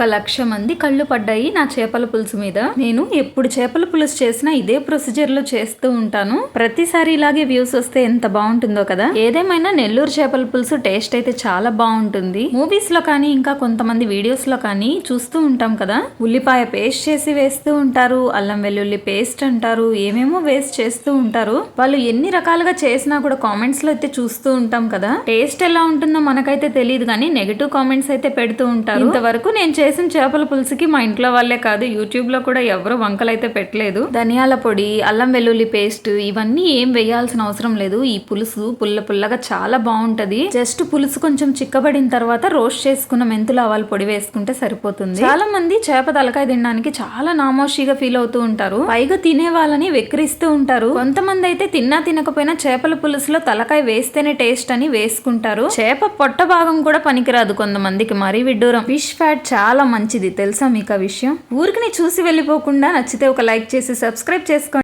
ఒక లక్ష మంది కళ్ళు పడ్డాయి నా చేపల పులుసు మీద. నేను ఎప్పుడు చేపల పులుసు చేసినా ఇదే ప్రొసీజర్లో చేస్తూ ఉంటాను. ప్రతిసారి ఇలాగే వ్యూస్ వస్తే ఎంత బాగుంటుందో కదా. ఏదేమైనా నెల్లూరు చేపల పులుసు టేస్ట్ అయితే చాలా బాగుంటుంది. మూవీస్లో కానీ ఇంకా కొంతమంది వీడియోస్లో కానీ చూస్తూ ఉంటాం కదా. ఉల్లిపాయ పేస్ట్ చేసి వేస్తూ ఉంటారు. అల్లం వెల్లుల్లి పేస్ట్ అంటారు. ఏమేమో వేస్ట్ చేస్తూ ఉంటారు. వాళ్ళు ఎన్ని రకాలుగా చేసినా కూడా కామెంట్స్లో అయితే చూస్తూ ఉంటాం కదా. టేస్ట్ ఎలా ఉంటుందో మనకైతే తెలియదు కానీ నెగిటివ్ కామెంట్స్ అయితే పెడుతూ ఉంటారు. ఇంతవరకు నేను చేసిన చేపల పులుసుకి మా ఇంట్లో వాళ్ళే కాదు యూట్యూబ్లో కూడా ఎవరు వంకలు అయితే పెట్టలేదు. ధనియాల పొడి అల్లం వెల్లుల్లి పేస్ట్ ఇవన్నీ ఏం వేయాల్సిన అవసరం లేదు. ఈ పులుసు పుల్ల పుల్లగా చాలా బాగుంటది. జస్ట్ పులుసు కొంచెం చిక్కబడిన తర్వాత రోస్ట్ చేసుకున్న మెంతులు ఆవాలు పొడి వేసుకుంటే సరిపోతుంది. చాలా మంది చేప తలకాయ తినడానికి చాలా నామోషిగా ఫీల్ అవుతూ ఉంటారు. పైగా తినే వాళ్ళని వెక్కిరిస్తూ ఉంటారు. కొంతమంది అయితే తిన్నా తినకపోయినా చేపల పులుసులో తలకాయ వేస్తేనే టేస్ట్ అని వేసుకుంటారు. చేప పొట్ట భాగం కూడా పనికిరాదు కొంతమందికి మరీ విడ్డూరం. ఫిష్ ఫ్యాట్ చాలా మంచిది. తెలుసా మీకు ఆ విషయం? ఊరికి చూసి వెళ్ళిపోకుండా నచ్చితే ఒక లైక్ చేసి సబ్స్క్రైబ్ చేసుకోండి.